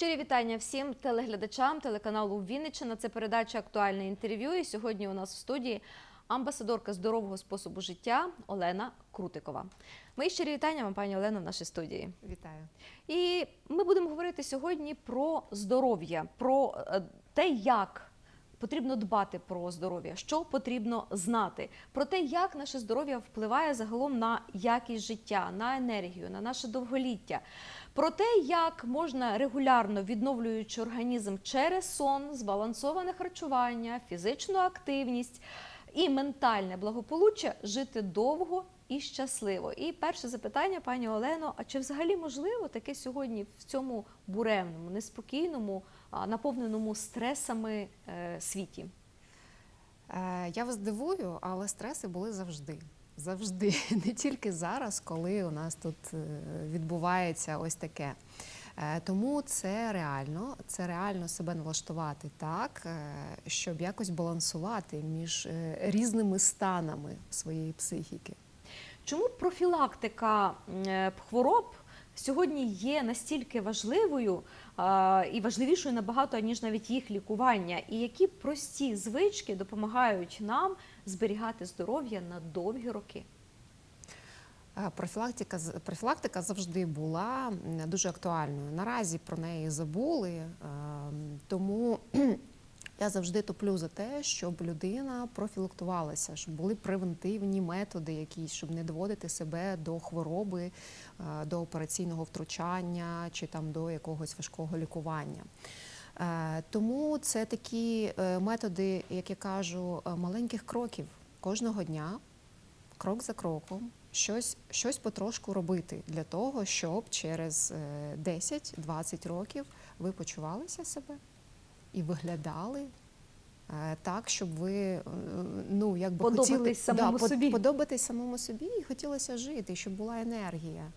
Щирі вітання всім телеглядачам телеканалу Вінниччина. Це передача Актуальне інтерв'ю. І сьогодні у нас в студії амбасадорка здорового способу життя Олена Крутикова. Мої щирі вітання вам, пані Олено, в нашій студії. Вітаю. І ми будемо говорити сьогодні про здоров'я, про е, те, як потрібно дбати про здоров'я, що потрібно знати, про те, як наше здоров'я впливає загалом на якість життя, на енергію, на наше довголіття. Про те, як можна регулярно відновлюючи організм через сон, збалансоване харчування, фізичну активність і ментальне благополуччя жити довго і щасливо. І перше запитання, пані Олено: а чи взагалі можливо таке сьогодні в цьому буремному, неспокійному, наповненому стресами е, світі? Е, Я вас дивую, але стреси були завжди. Завжди, не тільки зараз, коли у нас тут е, відбувається ось таке. Е, Тому це реально, це реально себе налаштувати так, е, щоб якось балансувати між різними станами своєї психіки. Чому профілактика хвороб сьогодні є настільки важливою і важливішою набагато, ніж навіть їх лікування? І які прості звички допомагають нам зберігати здоров'я на довгі роки? Е, Профілактика профілактика завжди була дуже актуальною. Наразі про неї забули, е, тому я завжди топлю за те, щоб людина профілактувалася, щоб були превентивні методи, якісь, щоб не доводити себе до хвороби, е, до операційного втручання чи там до якогось важкого лікування. Е, Тому це такі е, методи, як я кажу, е, маленьких кроків кожного дня крок за кроком щось, щось потрошку робити для того, щоб через е, 10-20 років ви почувалися себе і виглядали. Так, щоб ви ну якби Подобатись хотіли самому под- собі. подобатись самому собі і хотілося жити, щоб була енергія.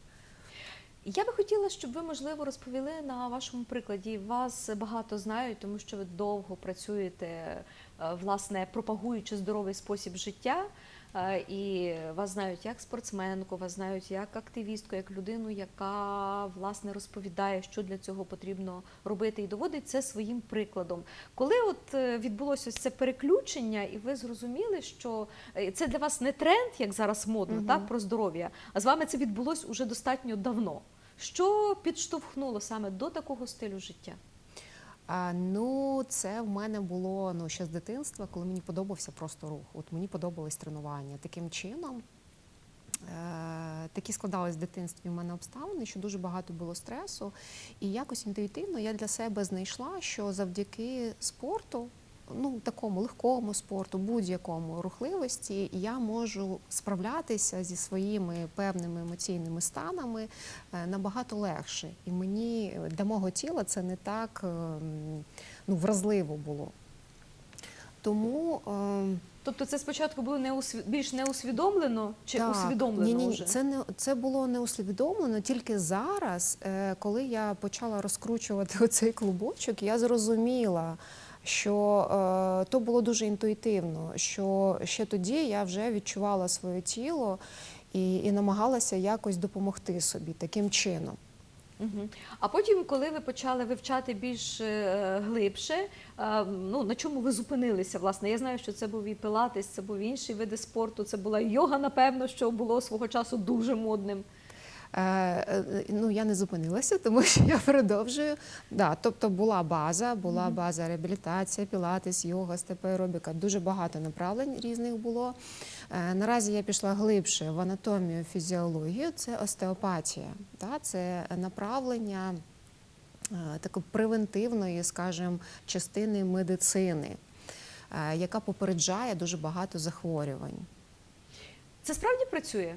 Я би хотіла, щоб ви, можливо, розповіли на вашому прикладі. Вас багато знають, тому що ви довго працюєте, е, власне, пропагуючи здоровий спосіб життя. Е, І вас знають як спортсменку, вас знають як активістку, як людину, яка власне розповідає, що для цього потрібно робити, і доводить це своїм прикладом. Коли от е, відбулося ось це переключення, і ви зрозуміли, що це для вас не тренд, як зараз модно, Мгм. так про здоров'я, а з вами це відбулось уже достатньо давно. Що підштовхнуло саме до такого стилю життя? А, ну, це в мене було ну, ще з дитинства, коли мені подобався просто рух. От мені подобались тренування. Таким чином, е, такі складались в дитинстві в мене обставини, що дуже багато було стресу. І якось інтуїтивно я для себе знайшла, що завдяки спорту, ну такому легкому спорту, будь-якому рухливості, я можу справлятися зі своїми певними емоційними станами е, набагато легше. І мені для мого тіла це не так ем, ну, вразливо було. Тому ем, Тобто це спочатку було не усві... більш неусвідомлено чи усвідомлено ні, ні, вже? Це не це було не усвідомлено. Тільки зараз, е, коли я почала розкручувати оцей клубочок, я зрозуміла. Що е, то було дуже інтуїтивно, що ще тоді я вже відчувала своє тіло і, і намагалася якось допомогти собі таким чином. Угу. А потім, коли ви почали вивчати більш е, глибше, е, ну на чому ви зупинилися? Власне, я знаю, що це був і пилатес, це був інші види спорту, це була йога, напевно, що було свого часу дуже модним. Е, е, ну, я не зупинилася, тому що я продовжую. Да, тобто була база, була база реабілітація, пілатес, йога, степаеробіка. Дуже багато направлень різних було. Е, наразі я пішла глибше в анатомію, фізіологію. Це остеопатія. Да, це направлення такої превентивної, скажімо, частини медицини, яка попереджає дуже багато захворювань. Це справді працює?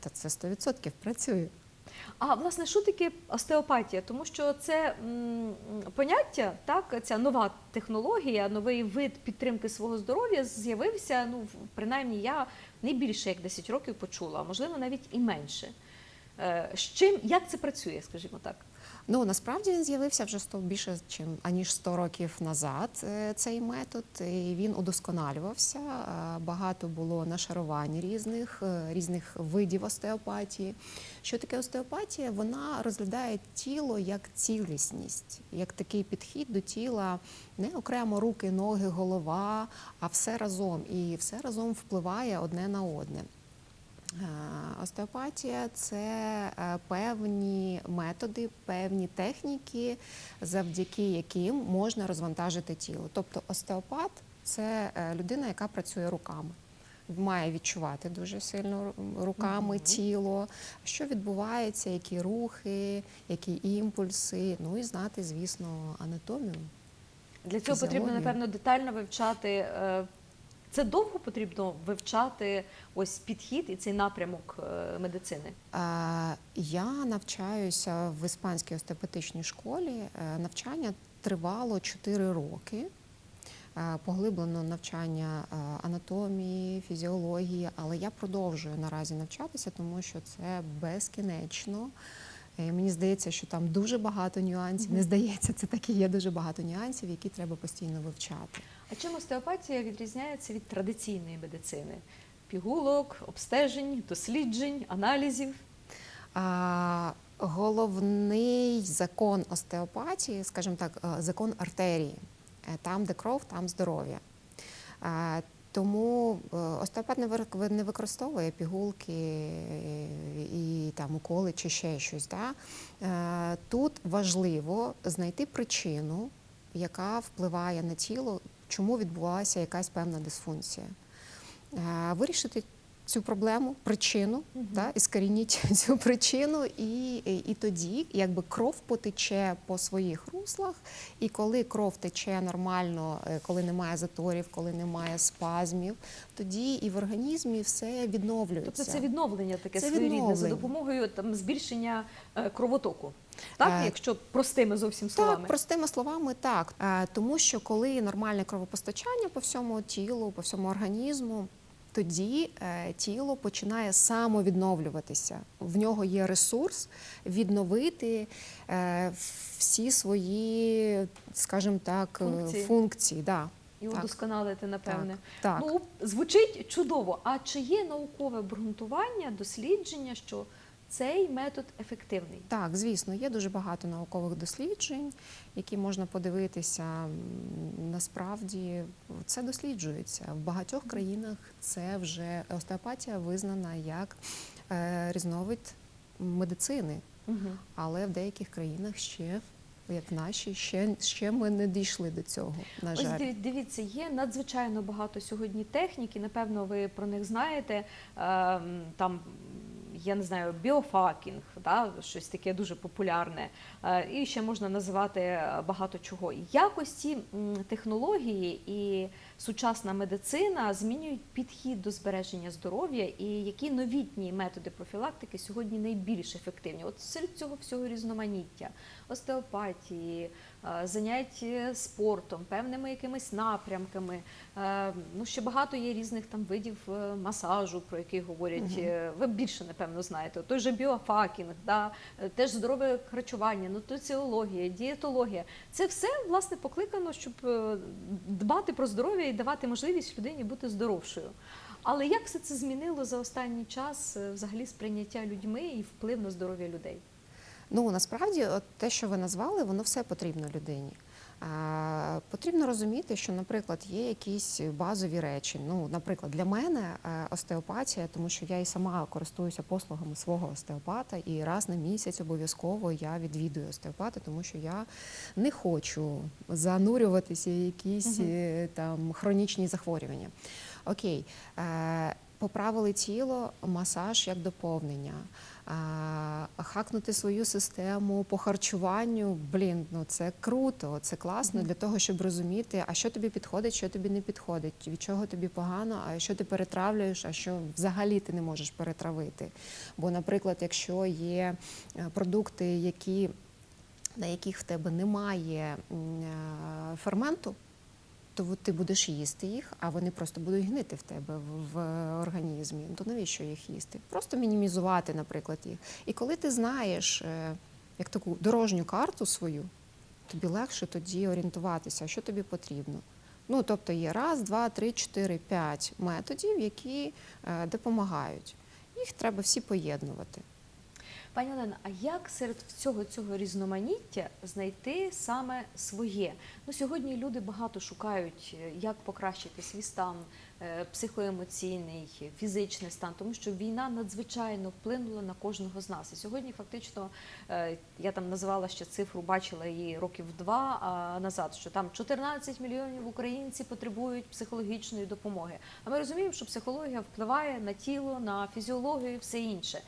Та це 100% працює. А власне, що таке остеопатія? Тому що це м, поняття, так, ця нова технологія, новий вид підтримки свого здоров'я з'явився. Ну, принаймні, я не більше як 10 років почула, а можливо навіть і менше. Е, З чим як це працює, скажімо так? Ну насправді він з'явився вже 100, більше чим аніж 100 років назад. е, Цей метод і він удосконалювався. е, Багато було нашарувань різних, е, різних видів остеопатії. Що таке остеопатія? Вона розглядає тіло як цілісність, як такий підхід до тіла, не окремо руки, ноги, голова, а все разом. І все разом впливає одне на одне. Е, Остеопатія це е, певні методи, певні техніки, завдяки яким можна розвантажити тіло. Тобто остеопат це е, людина, яка працює руками. Має відчувати дуже сильно ру- руками Мгм. тіло, що відбувається, які рухи, які імпульси. Ну і знати, звісно, анатомію. Для цього потрібно, напевно, детально вивчати. Це довго потрібно вивчати ось підхід і цей напрямок е, медицини. Я навчаюся в іспанській остеопатичній школі. Е, Навчання тривало 4 роки. Е, Поглиблено навчання анатомії, фізіології, але я продовжую наразі навчатися, тому що це безкінечно. Мені здається, що там дуже багато нюансів. Не здається, це так і є дуже багато нюансів, які треба постійно вивчати. А чим остеопатія відрізняється від традиційної медицини? Пігулок, обстежень, досліджень, аналізів. А, головний закон остеопатії, скажімо так, е, закон артерії. Е, Там, де кров, там здоров'я. Тому е, остеопат не використовує пігулки і там уколи чи ще щось. Да? Тут важливо знайти причину, яка впливає на тіло, чому відбулася якась певна дисфункція. Е, Вирішити цю проблему, причину, Мгм. да, іскорініть цю причину, і, і, і тоді якби кров потече по своїх руслах. І коли кров тече нормально, е, коли немає заторів, коли немає спазмів, тоді і в організмі все відновлюється. Тобто це відновлення таке Це своєрідне за допомогою там збільшення е, кровотоку. Так, Е, якщо простими зовсім словами. Так, простими словами, так. Е, Тому що коли нормальне кровопостачання по всьому тілу, по всьому організму, тоді е, тіло починає самовідновлюватися. В нього є ресурс відновити всі свої, скажімо так, Функції. функції. Да. І Так. удосконалити, напевне. Так. Ну, звучить чудово. А чи є наукове обґрунтування, дослідження, що цей метод ефективний? Так, звісно, є дуже багато наукових досліджень, які можна подивитися. Насправді це досліджується в багатьох країнах. Це вже остеопатія визнана як е, різновид медицини, Угу. але в деяких країнах ще, як в нашій, ще, ще ми не дійшли до цього. На жаль. диві- дивіться, є надзвичайно багато сьогодні технік, і напевно ви про них знаєте. Ем, Там я не знаю, біофакінг, да, щось таке дуже популярне. Е, І ще можна називати е, багато чого. Якось ці технології і сучасна медицина змінюють підхід до збереження здоров'я, і які новітні методи профілактики сьогодні найбільш ефективні? От серед цього всього різноманіття, остеопатії, е, занять е, спортом, певними якимись напрямками. Е, Ну, ще багато є різних там видів масажу, про які говорять. Ви більше, напевно, знаєте. Той же біофакінг, да, теж здорове харчування, нутриціологія, дієтологія. Це все власне покликано, щоб дбати про здоров'я і давати можливість людині бути здоровшою. Але як все це змінило за останній час взагалі сприйняття людьми і вплив на здоров'я людей? Ну насправді, от те, що ви назвали, воно все потрібно людині. А, Потрібно розуміти, що, наприклад, є якісь базові речі. Ну, наприклад, для мене е, остеопатія, тому що я і сама користуюся послугами свого остеопата, і раз на місяць обов'язково я відвідую остеопата, тому що я не хочу занурюватися в якісь е, там хронічні захворювання. Окей. Е, Поправили тіло, масаж як доповнення. Хакнути свою систему по харчуванню. Блін, ну це круто, це класно Мгм. для того, щоб розуміти, а що тобі підходить, що тобі не підходить, від чого тобі погано, а що ти перетравлюєш, а що взагалі ти не можеш перетравити. Бо, наприклад, якщо є е, продукти, які, на яких в тебе немає е, ферменту, то ти будеш їсти їх, а вони просто будуть гнити в тебе в, організмі. То навіщо їх їсти? Просто мінімізувати, наприклад, їх. І коли ти знаєш, е, як таку дорожню карту свою, тобі легше тоді орієнтуватися, що тобі потрібно. Ну, тобто є раз, два, три, чотири, п'ять методів, які е, допомагають. Їх треба всі поєднувати. Пані Олена, а як серед всього цього різноманіття знайти саме своє? Ну сьогодні люди багато шукають, е, як покращити свій стан е, психоемоційний, фізичний стан, тому що війна надзвичайно вплинула на кожного з нас. І сьогодні фактично е, я там називала ще цифру, бачила її років два назад, що там 14 мільйонів українців потребують психологічної допомоги. А ми розуміємо, що психологія впливає на тіло, на фізіологію і все інше.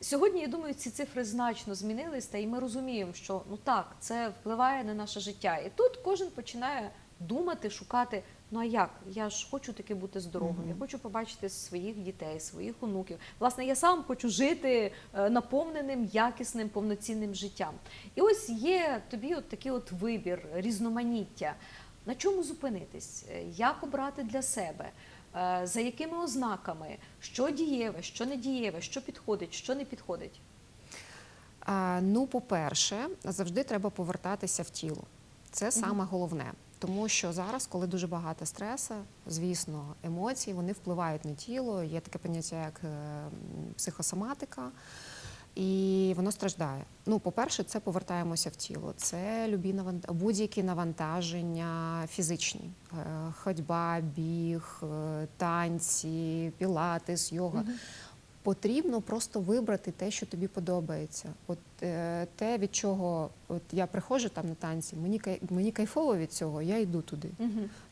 Сьогодні, я думаю, ці цифри значно змінились, та і ми розуміємо, що ну так, це впливає на наше життя. І тут кожен починає думати, шукати. Ну а як? Я ж хочу таки бути здоровим, я хочу побачити своїх дітей, своїх онуків. Власне, я сам хочу жити е, наповненим, якісним, повноцінним життям. І ось є тобі от такий от вибір, різноманіття. На чому зупинитись? Е, Як обрати для себе? Е, За якими ознаками, що дієве, що не дієве, що підходить, що не підходить. Ну, по-перше, завжди треба повертатися в тіло. Це саме головне. Тому що зараз, коли дуже багато стресу, звісно, емоції вони впливають на тіло. Є таке поняття, як е, психосоматика, і воно страждає. Ну, по-перше, це повертаємося в тіло. Це любі навант- будь-які навантаження фізичні: Е, ходьба, біг, е, танці, пілатес, йога. Потрібно просто вибрати те, що тобі подобається. От е, те, від чого от я приходжу там на танці, мені кай- мені кайфово від цього, я йду туди.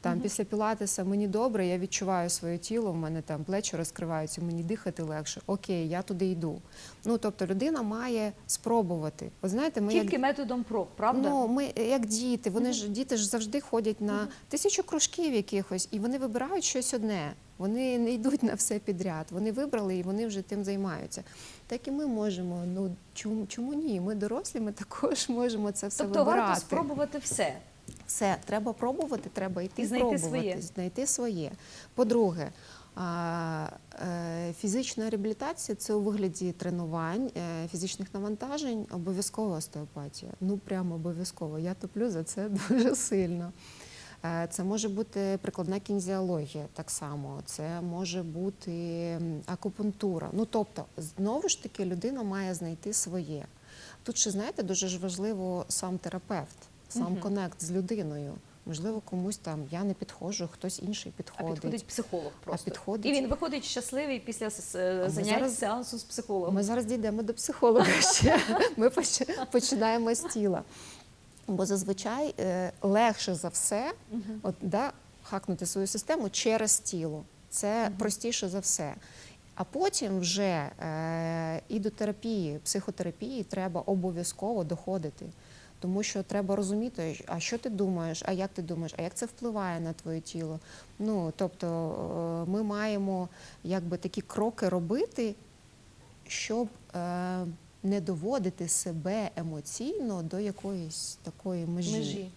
Там Мгм. після пілатеса мені добре, я відчуваю своє тіло, в мене там плечі розкриваються, мені дихати легше. Окей, я туди йду. Ну тобто людина має спробувати. От знаєте, ми Тільки як методом проб, правда? Ну, ми як діти, вони ж діти ж завжди ходять на тисячу кружків якихось, і вони вибирають щось одне. Вони не йдуть на все підряд. Вони вибрали і вони вже тим займаються. Так і ми можемо. Ну чому, чому ні? Ми дорослі, ми також можемо це все тобто вибирати. варто спробувати все. Все, треба пробувати, треба йти І знайти пробувати, своє. знайти своє. По-друге, е, фізична реабілітація це у вигляді тренувань, е, фізичних навантажень, обов'язкова остеопатія. Ну прямо обов'язково. Я топлю за це дуже сильно. Е, Це може бути прикладна кінезіологія так само, це може бути акупунктура. Ну тобто, знову ж таки, людина має знайти своє. Тут ще знаєте, дуже ж важливо сам терапевт, сам Мгм. конект з людиною. Можливо, комусь там я не підходжу, хтось інший А підходить. підходить психолог просто. підходить- І він виходить щасливий після занять зараз- сеансу з психологом. Ми зараз дійдемо до психолога ще. Ми поч- починаємо з тіла. Бо зазвичай е, легше за все от, да, хакнути свою систему через тіло. Це простіше за все. А потім вже е, і до терапії, психотерапії треба обов'язково доходити. Тому що треба розуміти, а що ти думаєш, а як ти думаєш, а як це впливає на твоє тіло. Ну, тобто е, ми маємо якби такі кроки робити, щоб е, не доводити себе емоційно до якоїсь такої межі. Межі.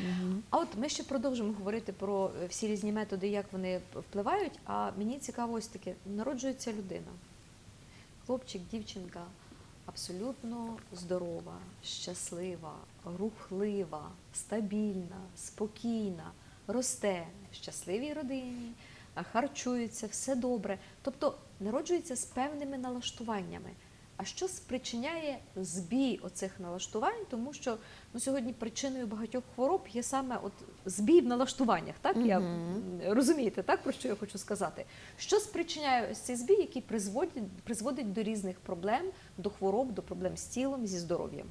Мгм. А от ми ще продовжимо говорити про е, всі різні методи, як вони впливають. А мені цікаво ось таке: народжується людина, хлопчик, дівчинка абсолютно здорова, щаслива, рухлива, стабільна, спокійна, росте щасливій родині, а, харчується, все добре. Тобто народжується з певними налаштуваннями. А що спричиняє збій оцих налаштувань? Тому що ну, сьогодні причиною багатьох хвороб є саме от збій в налаштуваннях. Так я розумієте, так про що я хочу сказати? Що спричиняє ось цей збій, який призводить, призводить до різних проблем, до хвороб, до проблем з тілом, зі здоров'ям?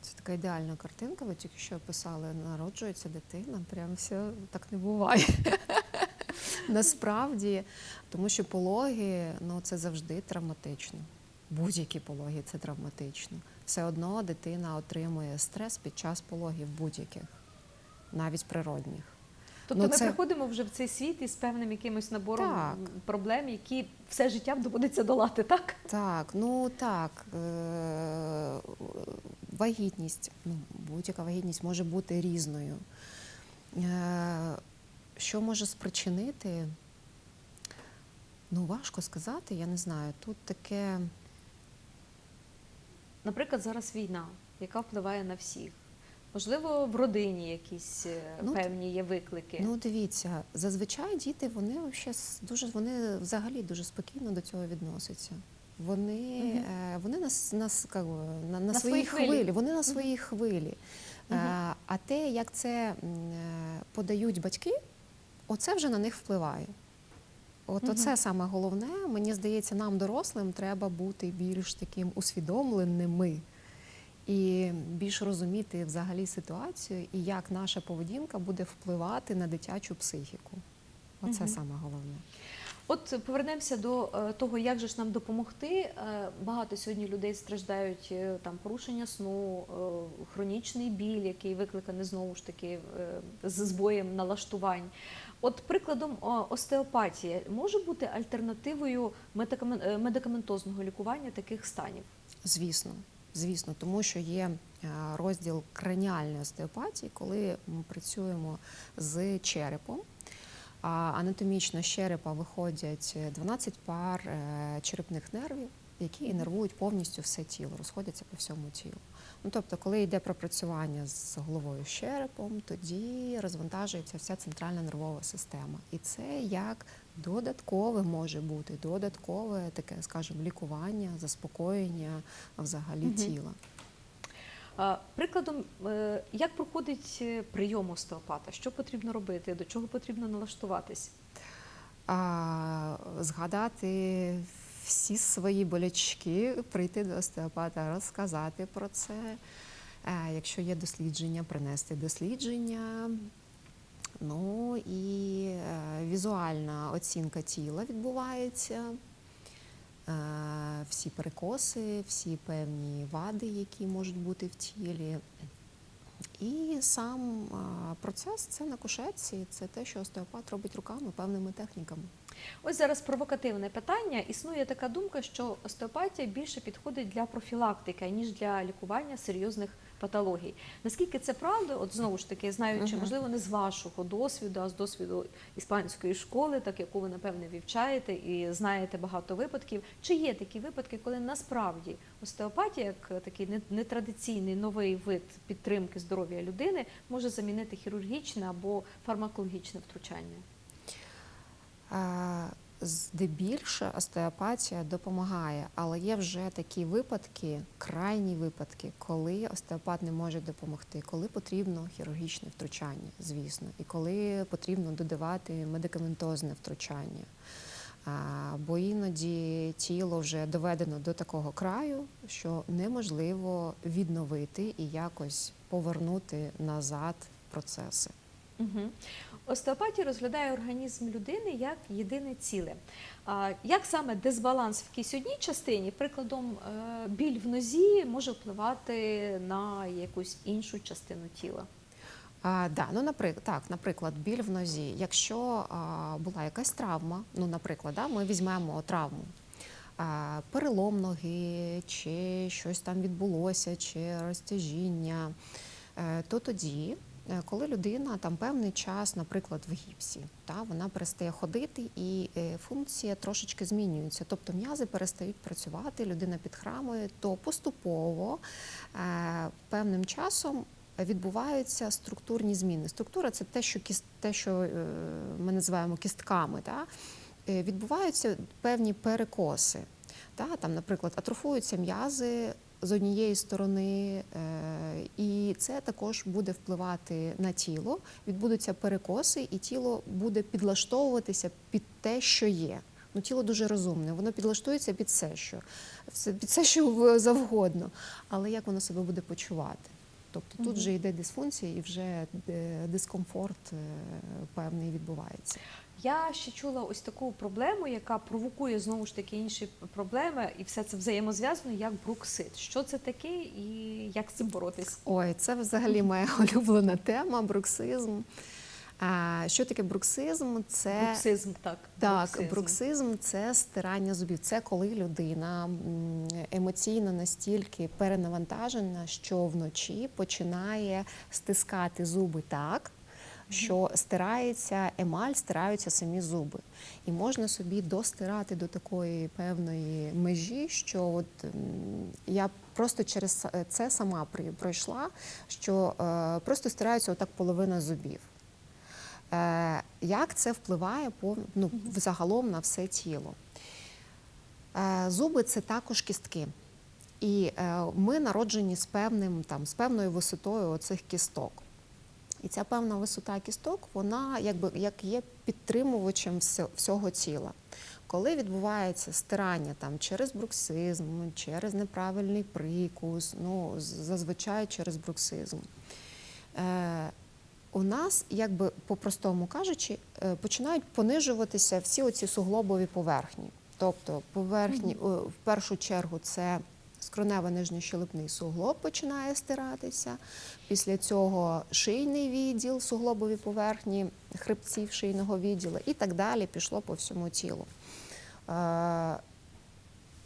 Це така ідеальна картинка. Ви тільки що описали, народжується дитина. Прям все так не буває. Насправді, тому що пологи ну це завжди травматично. Будь-які пологи це травматично. Все одно дитина отримує стрес під час пологів будь-яких, навіть природних. Тобто Ну, ми це- приходимо вже в цей світ із певним якимось набором Так. проблем, які все життя доводиться долати, так? Так, ну так, е- вагітність, ну, будь-яка вагітність може бути різною. Е- що може спричинити? Ну, важко сказати, я не знаю. Тут таке. Наприклад, зараз війна, яка впливає на всіх. Можливо, в родині якісь е, Ну, певні є виклики. Ну, дивіться, зазвичай діти вони дуже вони взагалі дуже спокійно до цього відносяться. Вони, е, вони нас, нас как на, на, На своїй хвилі. хвилі, вони на своїй хвилі. Мгм. Е, а те, як це подають батьки, оце вже на них впливає. От Мгм. оце саме головне. Мені здається, нам, дорослим, треба бути більш таким усвідомленими і більш розуміти взагалі ситуацію і як наша поведінка буде впливати на дитячу психіку. Оце Мгм. саме головне. От повернемося до е, того, як же ж нам допомогти. Е, Багато сьогодні людей страждають е, там порушення сну, хронічний біль, який викликаний знову ж таки з збоєм налаштувань. От прикладом остеопатія може бути альтернативою е, медикаментозного лікування таких станів. Звісно, звісно, тому що є е, розділ краніальної остеопатії, коли ми працюємо з черепом. Анатомічно з черепа виходять 12 пар е, черепних нервів, які інервують повністю все тіло, розходяться по всьому тілу. Ну, тобто, коли йде пропрацювання з головою з черепом, тоді розвантажується вся центральна нервова система. І це як додаткове може бути, додаткове таке, скажімо, лікування, заспокоєння взагалі Мгм. тіла. Прикладом, е, як проходить е, прийом остеопата? Що потрібно робити? До чого потрібно налаштуватись? а, згадати всі свої болячки, прийти до остеопата, розказати про це. Е, Якщо є дослідження, принести дослідження. Ну і е, візуальна оцінка тіла відбувається. Е, Всі перекоси, всі певні вади, які можуть бути в тілі. І сам процес це на кушетці, це те, що остеопат робить руками певними техніками. Ось зараз провокативне питання. Існує така думка, що остеопатія більше підходить для профілактики, ніж для лікування серйозних патологій. Наскільки це правда? От знову ж таки, знаючи, можливо, не з вашого досвіду, а з досвіду іспанської школи, так яку ви напевне вивчаєте і знаєте багато випадків. Чи є такі випадки, коли насправді остеопатія, як такий не- нетрадиційний новий вид підтримки здоров'я людини, може замінити хірургічне або фармакологічне втручання? А, Здебільше остеопатія допомагає, але є вже такі випадки, крайні випадки, коли остеопат не може допомогти, коли потрібно хірургічне втручання, звісно, і коли потрібно додавати медикаментозне втручання. Бо іноді тіло вже доведено до такого краю, що неможливо відновити і якось повернути назад процеси. Угу. Остеопатія розглядає організм людини як єдине ціле. Як саме дисбаланс в якійсь одній частині, прикладом, е, біль в нозі може впливати на якусь іншу частину тіла? А, да, ну, наприклад, так, наприклад, біль в нозі. Якщо а, була якась травма, ну, наприклад, да, ми візьмемо травму, перелом ноги, чи щось там відбулося, чи розтяжіння, е, то тоді, коли людина там певний час, наприклад, в гіпсі, та, вона перестає ходити і е, функція трошечки змінюється. Тобто м'язи перестають працювати, людина підхрамує, то поступово е, певним часом відбуваються структурні зміни. Структура це те, що кіст, те, що е, ми називаємо кістками. Та? Е, Відбуваються певні перекоси. Та? Там, наприклад, атрофуються м'язи з однієї сторони, е, і це також буде впливати на тіло. Відбудуться перекоси, і тіло буде підлаштовуватися під те, що є. Ну, тіло дуже розумне, воно підлаштується під все, що під все, що завгодно. Але як воно себе буде почувати? Тобто тут вже йде дисфункція і вже е, дискомфорт е, певний відбувається. Я ще чула ось таку проблему, яка провокує знову ж таки інші проблеми, і все це взаємозв'язано, як бруксит. Що це таке і як з цим боротись? Ой, це взагалі моя улюблена тема бруксизм. А, що таке бруксизм? Це Бруксизм, так. Так, бруксизм це стирання зубів. Це коли людина емоційно настільки перенавантажена, що вночі починає стискати зуби так, що стирається емаль, стираються самі зуби. І можна собі достирати до такої певної межі, що от я просто через це сама пройшла, що е, просто стираються отак половина зубів. Е, як це впливає по, ну, взагалом на все тіло? Е, Зуби це також кістки. І ми народжені з певним там з певною висотою оцих кісток. І ця певна висота кісток, вона якби як є підтримувачем всього тіла. Коли відбувається стирання там через бруксизм, через неправильний прикус, ну зазвичай через бруксизм. Е, у нас, якби по-простому кажучи, е, починають понижуватися всі оці суглобові поверхні. Тобто поверхні, о, в першу чергу, це скронево нижньощелепний суглоб починає стиратися. Після цього шийний відділ, суглобові поверхні хребців шийного відділу і так далі пішло по всьому тілу. Е,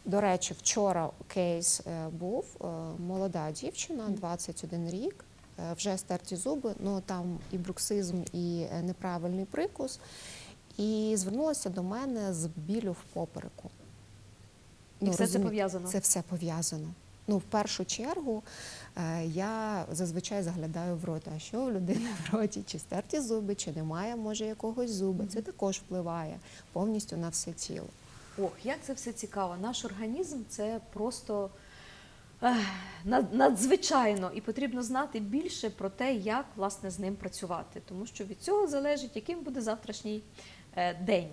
До речі, вчора кейс е, був е, молода дівчина, 21 рік, вже стерті зуби, ну там і бруксизм, і неправильний прикус. І звернулася до мене з білю в попереку. І все це пов'язано? Це все пов'язано. Ну, в першу чергу е, я зазвичай заглядаю в рот, а що у людини в роті, чи стерті зуби, чи немає, може, якогось зуба. Це також впливає повністю на все тіло. Ох, як це все цікаво. Наш організм це просто ех, надзвичайно, і потрібно знати більше про те, як власне з ним працювати, тому що від цього залежить, яким буде завтрашній е, день.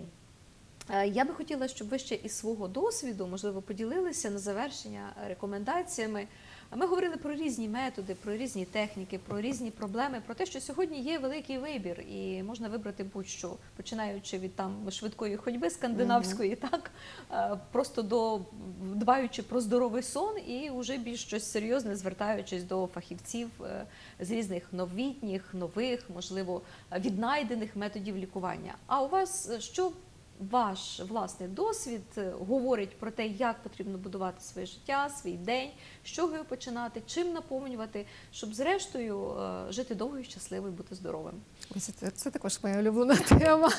Е, Я би хотіла, щоб ви ще із свого досвіду, можливо, поділилися на завершення рекомендаціями. Ми говорили про різні методи, про різні техніки, про різні проблеми, про те, що сьогодні є великий вибір, і можна вибрати будь-що, починаючи від там швидкої ходьби скандинавської, так е, просто до дбаючи про здоровий сон, і вже більш щось серйозне, звертаючись до фахівців е, з різних новітніх, нових, можливо, віднайдених методів лікування. А у вас е, що ваш власний досвід е, говорить про те, як потрібно будувати своє життя, свій день, з чого його починати, чим наповнювати, щоб зрештою е, жити довго і щасливо і бути здоровим. Це, це також моя улюблена тема.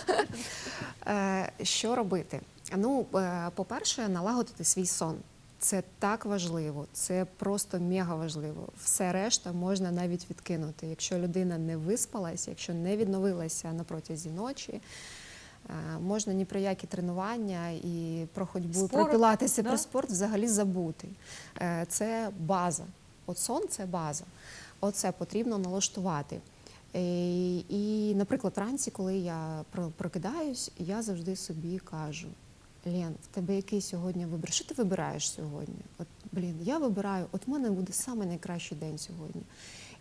Е, Що робити? Ну, по-перше, налагодити свій сон. Це так важливо, це просто мега важливо. Все решта можна навіть відкинути. Якщо людина не виспалася, якщо не відновилася на протязі ночі, можна ні про які тренування і про ходьбу, і про пілатися, да? про спорт взагалі забути. Е, Це база. От сон це база. Оце потрібно налаштувати. Е, І, наприклад, вранці, коли я прокидаюсь, я завжди собі кажу: Лен, в тебе який сьогодні вибір? Що ти вибираєш сьогодні? От, блін, я вибираю, от в мене буде саме найкращий день сьогодні.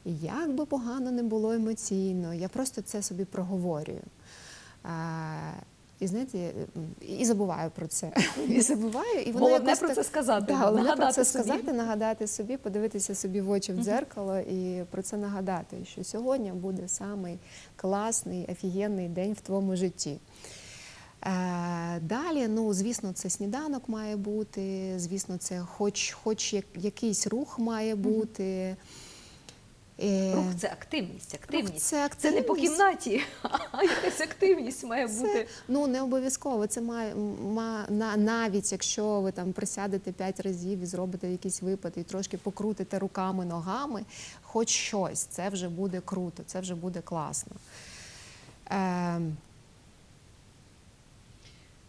І як би погано не було емоційно, я просто це собі проговорюю. І знаєте, і забуваю про це. І забуваю, і воно Головне про так- це сказати, Да, головне про це собі. сказати, нагадати собі, подивитися собі в очі в дзеркало і про це нагадати, що сьогодні буде самий класний, офігенний день в твоєму житті. Е, Далі, ну звісно, це сніданок має бути, звісно, це хоч, хоч як- якийсь рух має бути. Е, Рух це активність, активність. це Це не по кімнаті, а якась активність має Це, бути. ну не обов'язково. Це має ма, на, навіть якщо ви там присядете п'ять разів і зробите якийсь випад і трошки покрутите руками, ногами, хоч щось, це вже буде круто, це вже буде класно. Е,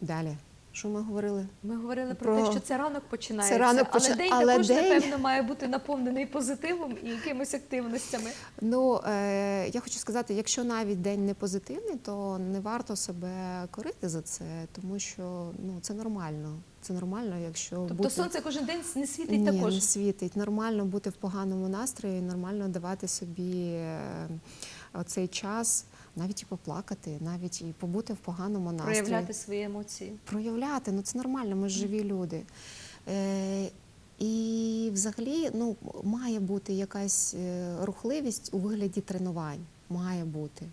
далі, що ми говорили? Ми говорили про, Про- те, що це ранок починається, Це ранок але день але також, день- напевно, має бути наповнений позитивом і якимись активностями. Ну, е, я хочу сказати, якщо навіть день не позитивний, то не варто себе корити за це, тому що ну, це нормально. Це нормально, якщо Тобто бути... сонце кожен день не світить Ні, також. не світить. Нормально бути в поганому настрої, нормально давати собі е, оцей час, навіть і поплакати, навіть і побути в поганому настрої. Проявляти свої емоції. Проявляти, ну це нормально, ми ж живі люди. Е, і взагалі ну, має бути якась е, рухливість у вигляді тренувань. Має бути.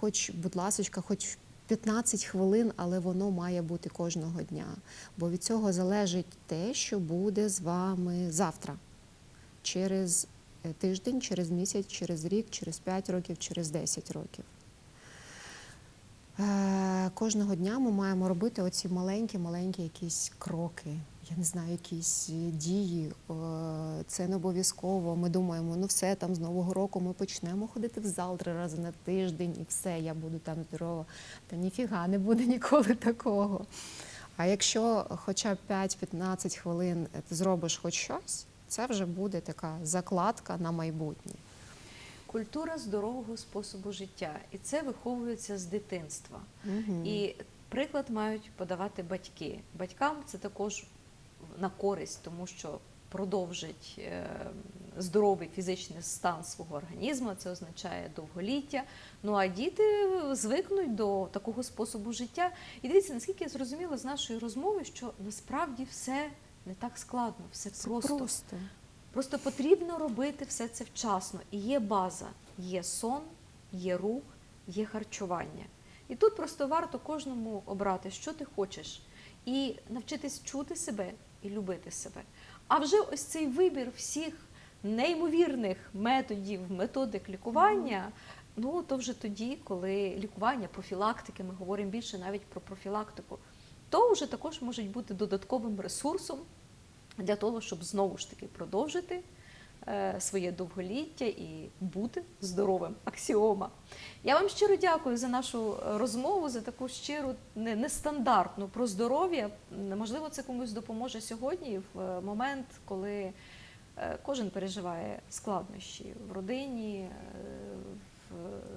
Хоч, будь ласка, хоч 15 хвилин, але воно має бути кожного дня. Бо від цього залежить те, що буде з вами завтра, через е, тиждень, через місяць, через рік, через 5 років, через 10 років. Е, Кожного дня ми маємо робити оці маленькі-маленькі якісь кроки. Я не знаю, якісь е, дії. Е, Це не обов'язково. Ми думаємо, ну все там з нового року ми почнемо ходити в зал три рази на тиждень, і все, я буду там здорова. Та ніфіга не буде ніколи такого. А якщо хоча б 5-15 хвилин ти зробиш хоч щось, це вже буде така закладка на майбутнє. Культура здорового способу життя, і це виховується з дитинства. Мгм. І приклад мають подавати батьки. Батькам це також на користь, тому що продовжить е, здоровий фізичний стан свого організму, це означає довголіття. Ну а діти звикнуть до такого способу життя. І дивіться, наскільки я зрозуміла з нашої розмови, що насправді все не так складно, все Це просто. просто. Просто потрібно робити все це вчасно. І є база, є сон, є рух, є харчування. І тут просто варто кожному обрати, що ти хочеш, і навчитись чути себе і любити себе. А вже ось цей вибір всіх неймовірних методів, методик лікування. Ну, то вже тоді, коли лікування, профілактики, ми говоримо більше навіть про профілактику, то вже також можуть бути додатковим ресурсом для того, щоб знову ж таки продовжити е, своє довголіття і бути здоровим. Аксіома. Я вам щиро дякую за нашу е, розмову, за таку щиру, нестандартну про здоров'я. Можливо, це комусь допоможе сьогодні в е, момент, коли кожен переживає складнощі в родині,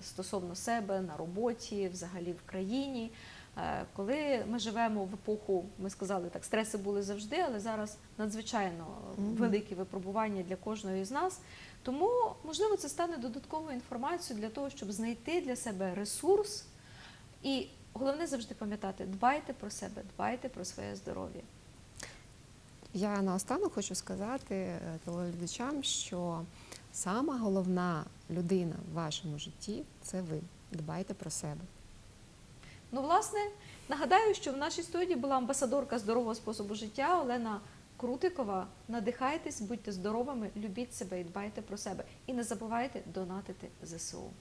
стосовно себе, на роботі, взагалі в країні. Е, Коли ми живемо в епоху, ми сказали так, стреси були завжди, але зараз надзвичайно великі випробування для кожного із нас. Тому, можливо, це стане додатковою інформацією для того, щоб знайти для себе ресурс. І головне завжди пам'ятати, дбайте про себе, дбайте про своє здоров'я. Я наостанок хочу сказати телеглядачам, що сама головна людина в вашому житті це ви. Дбайте про себе. Ну, власне, нагадаю, що в нашій студії була амбасадорка здорового способу життя Олена Крутикова. Надихайтесь, будьте здоровими, любіть себе і дбайте про себе. І не забувайте донатити ЗСУ.